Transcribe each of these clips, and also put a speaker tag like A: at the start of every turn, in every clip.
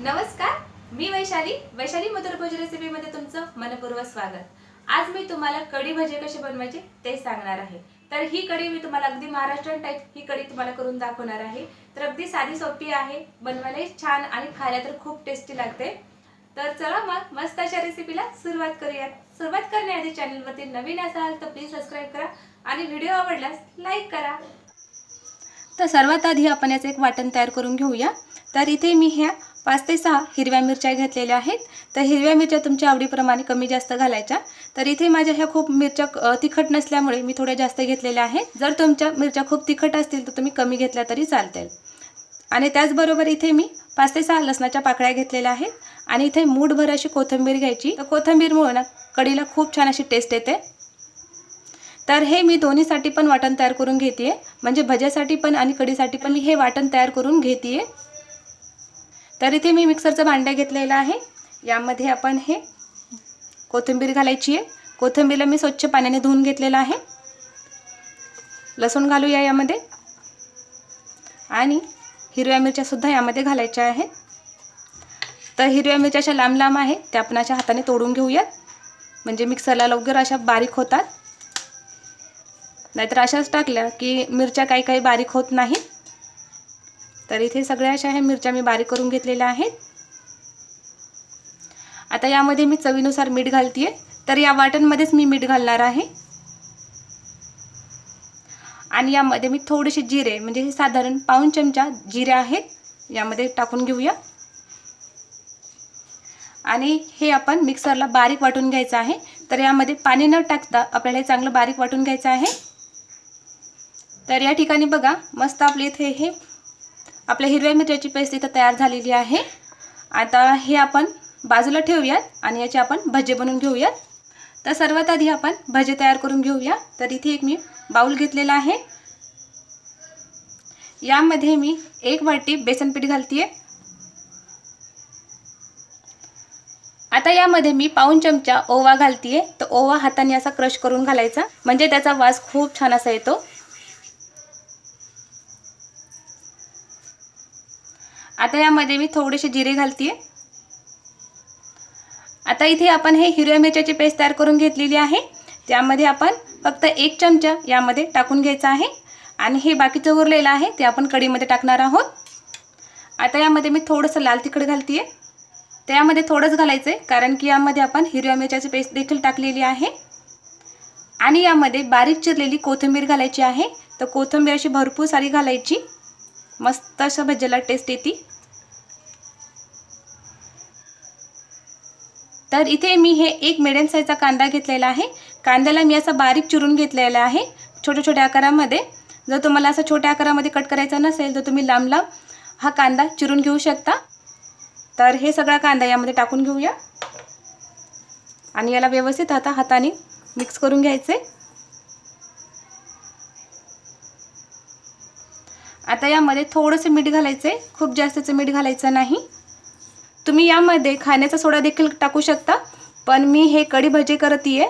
A: नमस्कार मी वैशाली. वैशाली मधुर भोज रेसिपीमध्ये तुमचं मनपूर्वक स्वागत. आज मी तुम्हाला कढी भजे कसे बनवायचे ते सांगणार आहे. तर ही कढी मी तुम्हाला अगदी महाराष्ट्रीयन टाईप ही कढी तुम्हाला करून दाखवणार आहे. तर अगदी साधी सोपी आहे. बनवायलाही छान आणि खायला तर खूप टेस्टी लागते. तर चला मग मस्त अशा रेसिपीला सुरुवात करूयात. सुरुवात करण्याआधी चॅनलवरती नवीन असाल तर प्लीज सबस्क्राईब करा आणि व्हिडिओ आवडल्यास लाईक करा. तर सर्वात आधी आपण याचं एक वाटण तयार करून घेऊया. तर इथे मी ह्या पाच ते सहा हिरव्या मिरच्या घेतलेल्या आहेत. तर हिरव्या मिरच्या तुमच्या आवडीप्रमाणे कमी जास्त घालायच्या. तर इथे माझ्या ह्या खूप मिरच्या तिखट नसल्यामुळे मी थोड्या जास्त घेतलेल्या आहेत. जर तुमच्या मिरच्या खूप तिखट असतील तर तुम्ही कमी घेतल्या तरी चालतील. आणि त्याचबरोबर इथे मी पाच ते सहा लसणाच्या पाकळ्या घेतलेल्या आहेत. आणि इथे मूठभर अशी कोथिंबीर घ्यायची. तर कोथिंबीरमुळे ना कढीला खूप छान अशी टेस्ट येते. तर हे मी दोन्हीसाठी पण वाटण तयार करून घेते म्हणजे भज्यासाठी पण आणि कढीसाठी पण मी हे वाटण तयार करून घेते तर इथे मी मिक्सरचं भांडं घेतलेलं आहे. यामध्ये आपण हे कोथिंबीर घालायची आहे. कोथिंबीरला मी स्वच्छ पाण्याने धुवून घेतलेलं आहे. लसूण घालूया यामध्ये. आणि हिरव्या मिरच्यासुद्धा यामध्ये घालायच्या आहेत. तर हिरव्या मिरच्या अशा लांब लांब आहे त्या आपण अशा हाताने तोडून घेऊयात. म्हणजे मिक्सरला लवकर अशा बारीक होतात. नाहीतर अशाच टाकल्या की मिरच्या काही काही बारीक होत नाहीत. तर इथे सगळ्या अशा ह्या मिरच्या मी बारीक करून घेतलेल्या आहेत. आता यामध्ये मी चवीनुसार मीठ घालते तर या वाटणमध्येच मी मीठ घालणार आहे. आणि यामध्ये मी थोडेसे जिरे म्हणजे हे साधारण पाऊन चमचा जिरे आहेत यामध्ये टाकून घेऊया. आणि हे आपण मिक्सरला बारीक वाटून घ्यायचं आहे. तर यामध्ये पाणी न टाकता आपल्याला हे चांगलं बारीक वाटून घ्यायचं आहे. तर या ठिकाणी बघा मस्त आपले इथे हे आपल्या हिरव्या मिरच्याची पेस्ट इथं तयार झालेली आहे. आता हे आपण बाजूला ठेवूयात आणि याचे आपण भजे बनवून घेऊयात. तर सर्वात आधी आपण भजे तयार करून घेऊया. तर इथे एक मी बाऊल घेतलेला आहे. यामध्ये मी एक वाटी बेसन पीठ घालतीये. आता यामध्ये मी पाऊन चमचा ओवा घालतीये. तर ओवा हाताने असा क्रश करून घालायचा. म्हणजे त्याचा वास खूप छान असा येतो. आता यामध्ये मी थोडेसे जिरे घालते आता इथे आपण हे हिरव्या मिरच्याची पेस्ट तयार करून घेतलेली आहे. त्यामध्ये आपण फक्त एक चमचा यामध्ये टाकून घ्यायचा आहे. आणि हे बाकीचं उरलेलं आहे ते आपण कढीमध्ये टाकणार आहोत. आता यामध्ये मी थोडंसं लाल तिखट घालतीये. त्यामध्ये थोडंच घालायचं आहे कारण की यामध्ये आपण हिरव्या मिरच्याची पेस्ट देखील टाकलेली आहे. आणि यामध्ये बारीक चिरलेली कोथिंबीर घालायची आहे. तर कोथिंबीर अशी भरपूर सारी घालायची. मस्त असं भज्याला टेस्ट येते. तर इथे मी हे एक मिडियम साईजचा कांदा घेतलेला आहे. कांद्याला मी असा बारीक चिरून घेतलेला आहे छोट्या छोट्या आकारामध्ये. जर तुम्हाला असं छोट्या आकारामध्ये कट करायचा नसेल तर तुम्ही लांब लांब हा कांदा चिरून घेऊ शकता. तर हे सगळा कांदा यामध्ये टाकून घेऊया. आणि याला व्यवस्थित आता हाताने मिक्स करून घ्यायचे. आता यामध्ये थोडंसं मीठ घालायचं आहे खूप जास्तचं मीठ घालायचं नाही. तुम्ही यामध्ये खाण्याचा सोडा देखील टाकू शकता पण मी हे कढी भजी करते आहे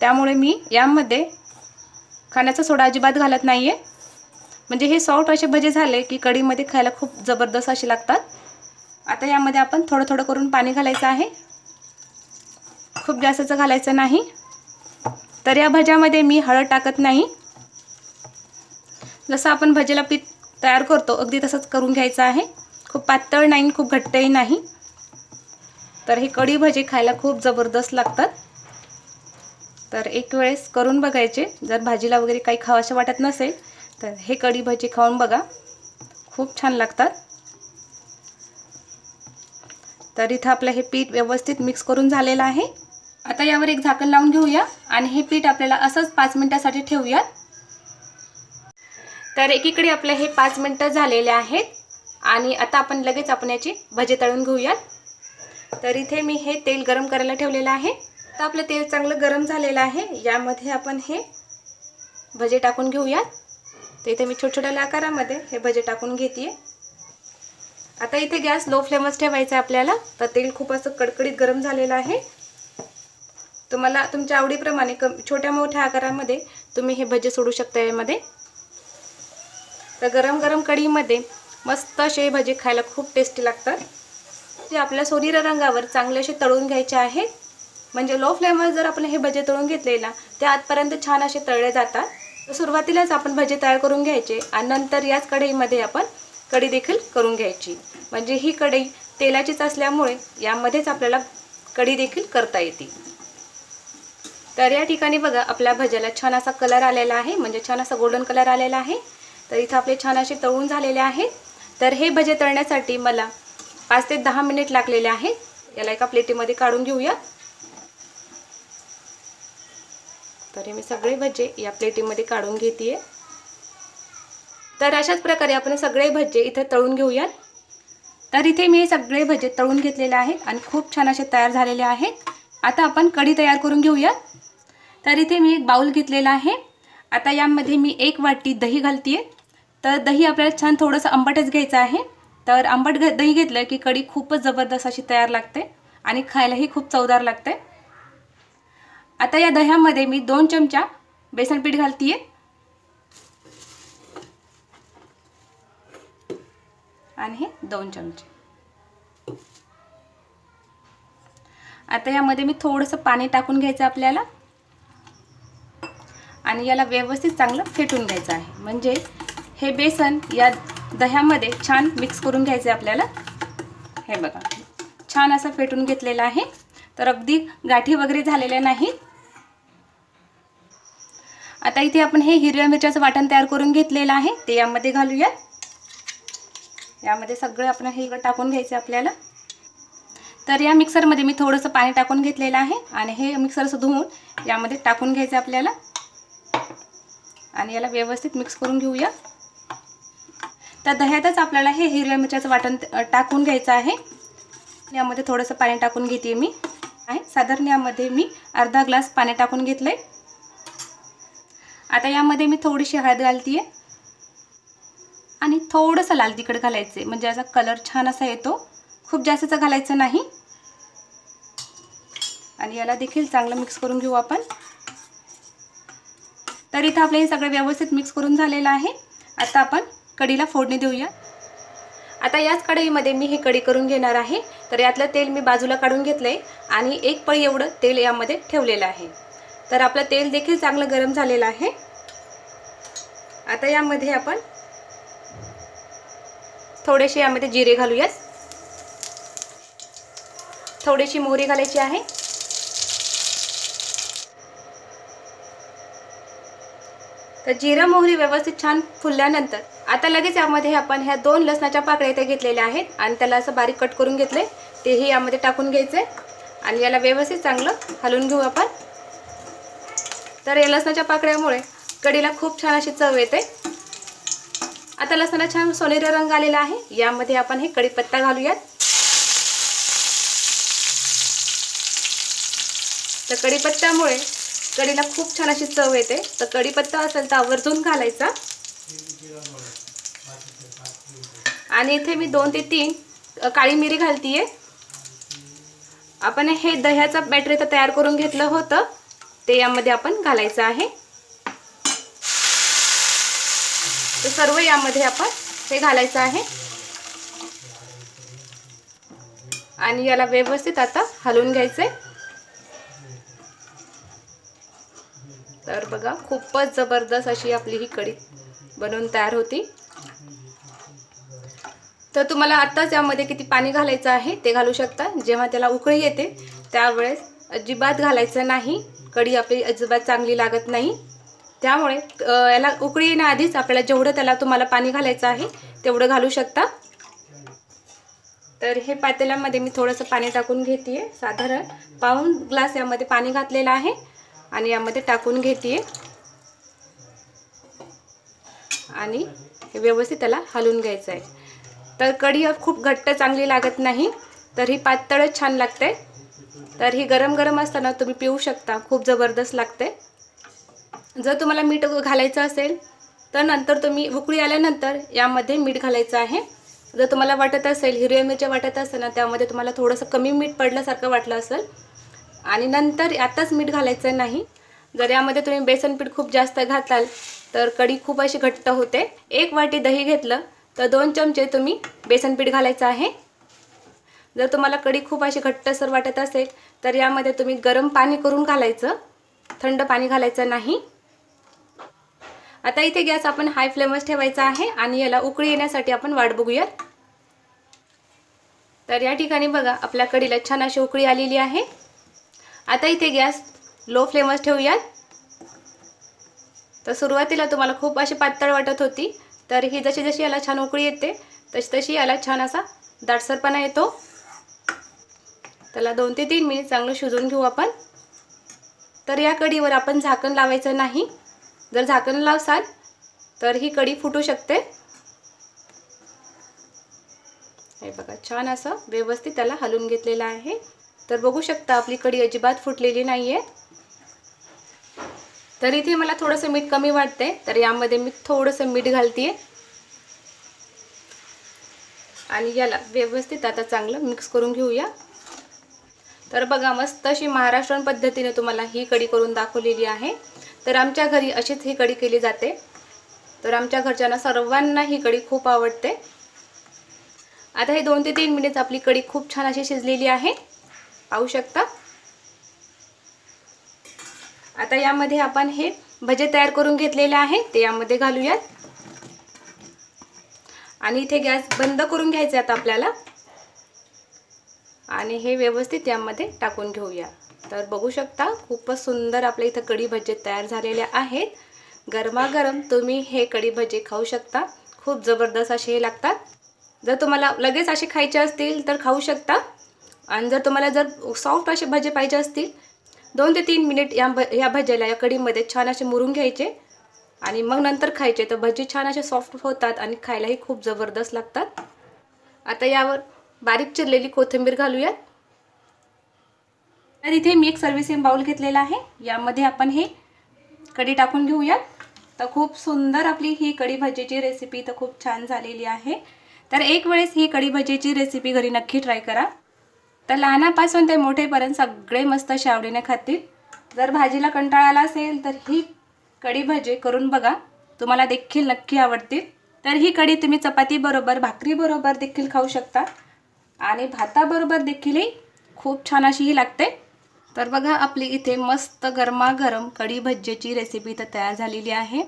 A: त्यामुळे मी यामध्ये खाण्याचा सोडा अजिबात घालत नाही आहे म्हणजे हे सॉफ्ट असे भजे झाले की कढीमध्ये खायला खूप जबरदस्त असे लागतात. आता यामध्ये आपण थोडं थोडं करून पाणी घालायचं आहे. खूप जास्तचं घालायचं नाही. तर या भज्यामध्ये मी हळद टाकत नाही. जसं आपण भजेला पीठ तयार करतो अगदी तसंच करून घ्यायचं आहे. खूप पातळ नाही खूप घट्टही नाही. तर हे कढी भजे खायला खूप जबरदस्त लागतात. तर एक वेळेस करून बघायचे. जर भाजीला वगैरे काही खावाशं वाटत नसेल तर हे कढी भजी खाऊन बघा. खूप छान लागतात. तर इथं आपलं हे पीठ व्यवस्थित मिक्स करून झालेलं आहे. आता यावर एक झाकण लावून घेऊया आणि हे पीठ आपल्याला असंच पाच मिनटासाठी ठेवूयात. तर एकीकडे आपलं हे पाच मिनटं झालेले आहेत. आणि आता आपण लगेच आपण याची भजे तळून घेऊयात. तर इथे मी हे तेल गरम करायला ठेवलेलं आहे. तर आपलं तेल चांगलं गरम झालेलं आहे. यामध्ये आपण हे भजे टाकून घेऊयात. तर इथे मी छोट छोट्या आकारामध्ये हे भजे टाकून घेते आता इथे गॅस लो फ्लेमच ठेवायचा आहे आपल्याला. तर तेल खूप असं कडकडीत गरम झालेलं आहे. तुम्हाला तुमच्या आवडीप्रमाणे कम छोट्या मोठ्या आकारामध्ये तुम्ही हे भजे सोडू शकता यामध्ये. तर गरम गरम कढीमध्ये मस्त असे भजे खायला खूप टेस्टी लागतात. ते आपल्या सोनेरी रंगावर चांगले असे तळून घ्यायचे आहेत म्हणजे लो फ्लेमवर जर आपण हे भजे तळून घेतले ना ते आतपर्यंत छान असे तळले जातात. तर सुरुवातीलाच आपण भजे तयार करून घ्यायचे आणि नंतर याच कढईमध्ये आपण कढी देखील करून घ्यायची. म्हणजे ही कढई तेलाचीच असल्यामुळे यामध्येच आपल्याला कढी देखील करता येते. तर या ठिकाणी बघा आपल्या भज्याला छान असा कलर आलेला आहे. म्हणजे छान असा गोल्डन कलर आलेला आहे. तर इथं आपले छान असे तळून झालेले आहेत. तर हे भजे तळण्यासाठी मला पाच ते दहा मिनिट लागलेले आहेत. याला एका प्लेटीमध्ये काढून घेऊया. तर मी सगळे भजे या प्लेटीमध्ये काढून घेते तर अशाच प्रकारे आपण सगळे भजे इथे तळून घेऊयात. तर इथे मी हे सगळे भजे तळून घेतलेले आहेत आणि खूप छान असे तयार झालेले आहेत. आता आपण कढी तयार करून घेऊया. तर इथे मी एक बाऊल घेतलेला आहे. आता यामध्ये मी एक वाटी दही घालते तर दही आपल्याला छान थोडंसं आंबटच घ्यायचं आहे. तर आंबट घ दही घेतलं की कढी खूपच जबरदस्त अशी तयार लागते आणि खायलाही खूप चवदार लागते. आता या दह्यामध्ये मी दोन चमचा बेसन पीठ घालतीये. आणि हे दोन चमचे. आता यामध्ये मी थोडंसं पाणी टाकून घ्यायचं आपल्याला. आणि याला व्यवस्थित चांगलं फेटून घ्यायचं आहे. म्हणजे हे बेसन या दह्यामध्ये छान मिक्स करून घ्यायचं आहे आपल्याला. हे बघा छान असं फेटून घेतलेलं आहे. तर अगदी गाठी वगैरे झालेल्या नाहीत. आता इथे आपण हे हिरव्या मिरच्याचं वाटण तयार करून घेतलेलं आहे. ते यामध्ये घालूया यामध्ये सगळं आपण हे टाकून घ्यायचं आपल्याला. तर या मिक्सरमध्ये मी थोडंसं पाणी टाकून घेतलेलं आहे आणि हे मिक्सरचं धुवून यामध्ये टाकून घ्यायचं आपल्याला. आणि याला व्यवस्थित मिक्स करून घेऊया. तर दह्यातच आपल्याला हे हिरव्या मिरच्याचं वाटण टाकून घ्यायचं आहे. यामध्ये थोडंसं पाणी टाकून घेते मी. आहे. साधारण यामध्ये मी अर्धा ग्लास पाणी टाकून घेतलं आहे आता यामध्ये मी थोडीशी हळद घालते आणि थोडंसं लाल तिखट घालायचं आहे म्हणजे याचा कलर छान असा येतो. खूप जास्तचं घालायचं नाही. आणि याला देखील चांगलं मिक्स करून घेऊ आपण. तर इथं आपलं हे सगळं व्यवस्थित मिक्स करून झालेलं आहे. आता आपण कढीला फोडणी देऊया. आता याच कढईमध्ये मी हे कढी करून घेणार आहे. तर यातलं तेल मी बाजूला काढून घेतलं आहे आणि एक पळी एवढं तेल यामध्ये ठेवलेलं आहे. तर आपलं तेल देखील चांगलं गरम झालेलं आहे. आता यामध्ये आपण थोडेसे यामध्ये जिरे घालूयात. थोडीशी मोहरी घालायची आहे. तर जिरा मोहरी व्यवस्थित छान फुलल्यानंतर आता लगेच यामध्ये आपण ह्या दोन लसणाच्या पाकळ्या इथे घेतलेल्या आहेत आणि त्याला असं बारीक कट करून घेतले. तेही यामध्ये टाकून घ्यायचे. आणि याला व्यवस्थित चांगलं हलवून घेऊ आपण. तर या लसणाच्या पाकळ्यामुळे कढीला खूप छान अशी चव येते. आता लसणाला छान सोनेरी रंग आलेला आहे. यामध्ये आपण हे कढीपत्ता घालूयात. तर कढीपत्त्यामुळे कढीला खूप छान अशी चव येते. तर कढीपत्ता असेल तर आवर्जून घालायचा. आणि इथे मी दोन ते तीन काळी मिरी घालतीये. आपण हे दह्याचा बॅटर इथं तयार करून घेतलं होतं. ते यामध्ये आपण घालायचं आहे. तर सर्व यामध्ये आपण हे घालायचं आहे. आणि याला व्यवस्थित आता हलवून घ्यायचंय. तर बघा खूपच जबरदस्त अशी आपली ही कढी बनवून तयार होती. तर तुम्हाला आत्ताच यामध्ये किती पाणी घालायचं आहे ते घालू शकता. जेव्हा त्याला उकळी येते त्यावेळेस अजिबात घालायचं नाही. कढी आपली अजिबात चांगली लागत नाही. त्यामुळे याला उकळी येण्याआधीच आपल्याला जेवढं त्याला तुम्हाला पाणी घालायचं आहे तेवढं घालू शकता. तर हे पातेल्यामध्ये मी थोडंसं पाणी टाकून घेते साधारण पाऊन ग्लास यामध्ये पाणी घातलेलं आहे. आणि यामध्ये टाकून घेते. आणि व्यवस्थित त्याला हलवून घ्यायचं आहे. तर कढी खूप घट्ट चांगली लागत नाही तर ही पातळच छान लागते. तर ही गरम गरम असताना तुम्ही पिऊ शकता खूप जबरदस्त लागते. जर तुम्हाला मीठ घालायचं असेल तर नंतर तुम्ही उकळी आल्यानंतर यामध्ये मीठ घालायचं आहे. जर तुम्हाला वाटत असेल हिरव्या मिरच्या वाटत असेल ना त्यामध्ये तुम्हाला थोडंसं कमी मीठ पडल्यासारखं वाटलं असेल आणि नंतर आताच मीठ घालायचं नाही. जर यामध्ये तुम्ही बेसन पीठ खूप जास्त घाताल तर कढी खूप अशी घट्ट होते. एक वाटी दही घेतलं तर दोन चमचे तुम्ही बेसन पीठ घालायचं आहे. जर तुम्हाला कढी खूप अशी घट्टसर वाटत असेल तर यामध्ये तुम्ही गरम पाणी करून घालायचं. थंड पाणी घालायचं नाही. आता इथे गॅस आपण हाय फ्लेमच ठेवायचा आहे आणि याला उकळी येण्यासाठी आपण वाट बघूयात. तर या ठिकाणी बघा आपल्या कढीला छान अशी उकळी आलेली आहे. आता इथे गॅस लो फ्लेमच ठेवूयात. तर सुरुवातीला तुम्हाला खूप अशी पातळ वाटत होती. तर ही जशी जशी याला छान उकळी येते तशी तशी याला छान असा दाटसरपणा येतो. त्याला दोन ते तीन मिनिट चांगलं शिजवून घेऊ आपण. तर या कढीवर आपण झाकण लावायचं नाही. जर झाकण लावसाल तर ही कढी फुटू शकते. हे बघा छान असं व्यवस्थित त्याला हलवून घेतलेलं आहे. तर बघू शकता आपली कढी अजिबात फुटलेली नाही आहे तर इथे मला थोडंसं मीठ कमी वाटते तर यामध्ये मी थोडंसं मीठ घालते आणि याला व्यवस्थित आता चांगलं मिक्स करून घेऊया. तर बघा मस्त अशी महाराष्ट्रन पद्धतीने तुम्हाला ही कढी करून दाखवलेली आहे. तर आमच्या घरी अशीच ही कढी केली जाते. तर आमच्या घरच्यांना सर्वांना ही कढी खूप आवडते. आता हे दोन ते तीन मिनिट आपली कढी खूप छान अशी शिजलेली आहे. पाहू शकता. आता यामध्ये आपण हे भजे तयार करून घेतलेले आहे ते यामध्ये घालूयात. आणि इथे गॅस बंद करून घ्यायचे आता आपल्याला. आणि हे व्यवस्थित यामध्ये टाकून घेऊया. तर बघू शकता खूपच सुंदर आपल्या इथं कढी भजे तयार झालेले आहेत. गरमागरम तुम्ही हे कढी भजे खाऊ शकता. खूप जबरदस्त असे हे लागतात. जर तुम्हाला लगेच असे खायचे असतील तर खाऊ शकता. आणि जर तुम्हाला जर सॉफ्ट असे भजे पाहिजे असतील दोन ते तीन मिनिट या भ या भज्याला या कढीमध्ये छान असे मुरून घ्यायचे आणि मग नंतर खायचे. तर भजी छान असे सॉफ्ट होतात आणि खायलाही खूप जबरदस्त लागतात. आता यावर बारीक चिरलेली कोथिंबीर घालूयात. तर इथे मी एक सर्व्हिसिंग बाउल घेतलेला आहे. यामध्ये आपण हे कढी टाकून घेऊयात. तर खूप सुंदर आपली ही कढी भजीची रेसिपी तर खूप छान झालेली आहे. तर एक वेळेस ही कढी भजीची रेसिपी घरी नक्की ट्राय करा. तर लहानापासून ते मोठेपर्यंत सगळे मस्त शेवडीने खातील. जर भाजीला कंटाळा आला असेल तर ही कढी भजे करून बघा. तुम्हाला देखील नक्की आवडतील. तर ही कढी तुम्ही चपातीबरोबर भाकरीबरोबर देखील खाऊ शकता. आणि भाताबरोबर देखीलही खूप छान अशी ही लागते. तर बघा आपली इथे मस्त गरमागरम कढी भज्जेची रेसिपी तर तयार झालेली आहे.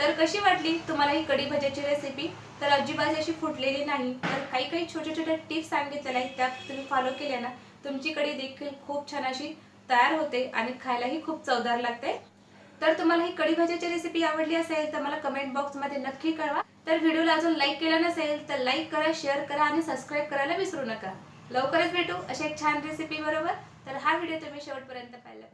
A: तर कशी वाटली तुम्हाला ही कढी भज्याची रेसिपी तर अजिबात अशी फुटलेली नाही. तर काही काही छोट्या छोट्या टिप्स सांगितलेल्या आहेत त्या तुम्ही फॉलो केल्या ना तुमची कढी देखील खूप छान अशी तयार होते आणि खायलाही खूप चवदार लागते. तर तुम्हाला ही कढी भाज्याची रेसिपी आवडली असेल तर मला कमेंट बॉक्समध्ये नक्की कळवा. तर व्हिडिओला अजून लाईक केला नसेल तर लाईक करा शेअर करा आणि सबस्क्राईब करायला विसरू नका. लवकरच भेटू अशा एक छान रेसिपी बरोबर. तर हा व्हिडिओ तुम्ही शेवटपर्यंत पाहिला